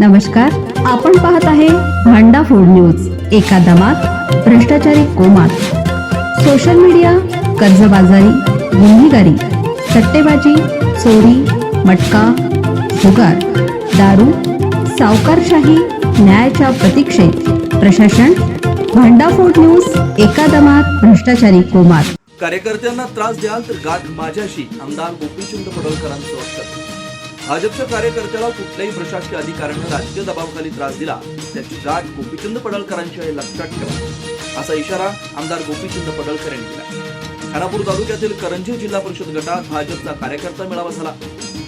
नमस्कार आपण पाहत आहे भांडा फोड न्यूज एका दमात भ्रष्टाचारी कोमात. सोशल मीडिया कर्जबाजारी गुन्हेगारी सट्टेबाजी चोरी मटका जुगार दारू सावकारशाही न्यायाच्या प्रतीक्षेत. प्रशासन भांडाफोड न्यूज एका दमात भ्रष्टाचारी कोमात. कार्यकर्त्यांना त्रास द्याल तर गाठ माझ्याशी. आमदार गोपीचंद पडळकरांचं वक्तव्य भाजपच्या कार्यकर्त्याला कुठल्याही प्रशासकीय अधिकाऱ्यानं राजकीय दबावाखाली त्रास दिला त्याची गाठ गोपीचंद पडळकरांची आहे लक्षात ठेवा. असा इशारा आमदार गोपीचंद पडळकर यांनी दिला. खानापूर तालुक्यातील करंजी जिल्हा परिषद गटात भाजपचा कार्यकर्ता मेळावा झाला.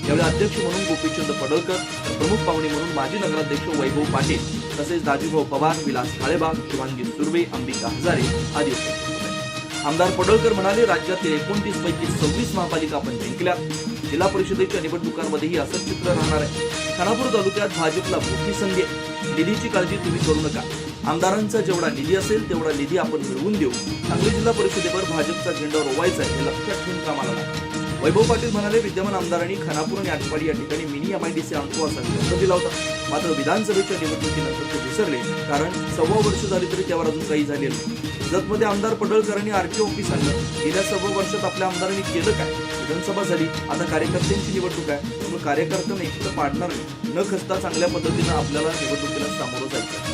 यावेळी अध्यक्ष म्हणून गोपीचंद पडळकर प्रमुख पाहुणे म्हणून माजी नगराध्यक्ष वैभव पाटील तसेच दाजीभाऊ पवार विलास काळेबाग शुभांगी सुर्वे अंबिका हजारे आदी आमदार पडळकर म्हणाले राज्यातील एकोणतीस पैकी सव्वीस महापालिका आपण जिंकल्या. जिल्हा परिषदेच्या निवडणुकांमध्येही असंच चित्र राहणार आहे. खानापूर तालुक्यात भाजपला मोठी संधी आहे. निधीची काळजी तुम्ही करू नका. आमदारांचा जेवढा निधी असेल तेवढा निधी आपण मिळवून देऊ. सांगली जिल्हा परिषदेवर भाजपचा झेंडा रोवायचा आहे हे लक्षात ठेवून कामाला वैभव पाटील म्हणाले विद्यमान आमदारांनी खानापूर आणि आटपाडी या ठिकाणी मिनी एमआयडीसी आणतो असा शब्द दिला होता मात्र विधानसभेच्या निवडणुकीनंतर ते विसरले कारण सव्वा वर्ष झाली तरी त्यावर अजून काही झालेलं नाही. जतमध्ये आमदार पडळकरांनी आरटीओ ऑफिस आणलं गेल्या सव्वा वर्षात आपल्या आमदारांनी केलं काय? विधानसभा झाली आता कार्यकर्त्यांची निवडणूक आहे. त्यामुळे कार्यकर्त्यांना एकटं पाडणार नाही. न खसता चांगल्या पद्धतीनं आपल्याला निवडणुकीला सामोरं जायचं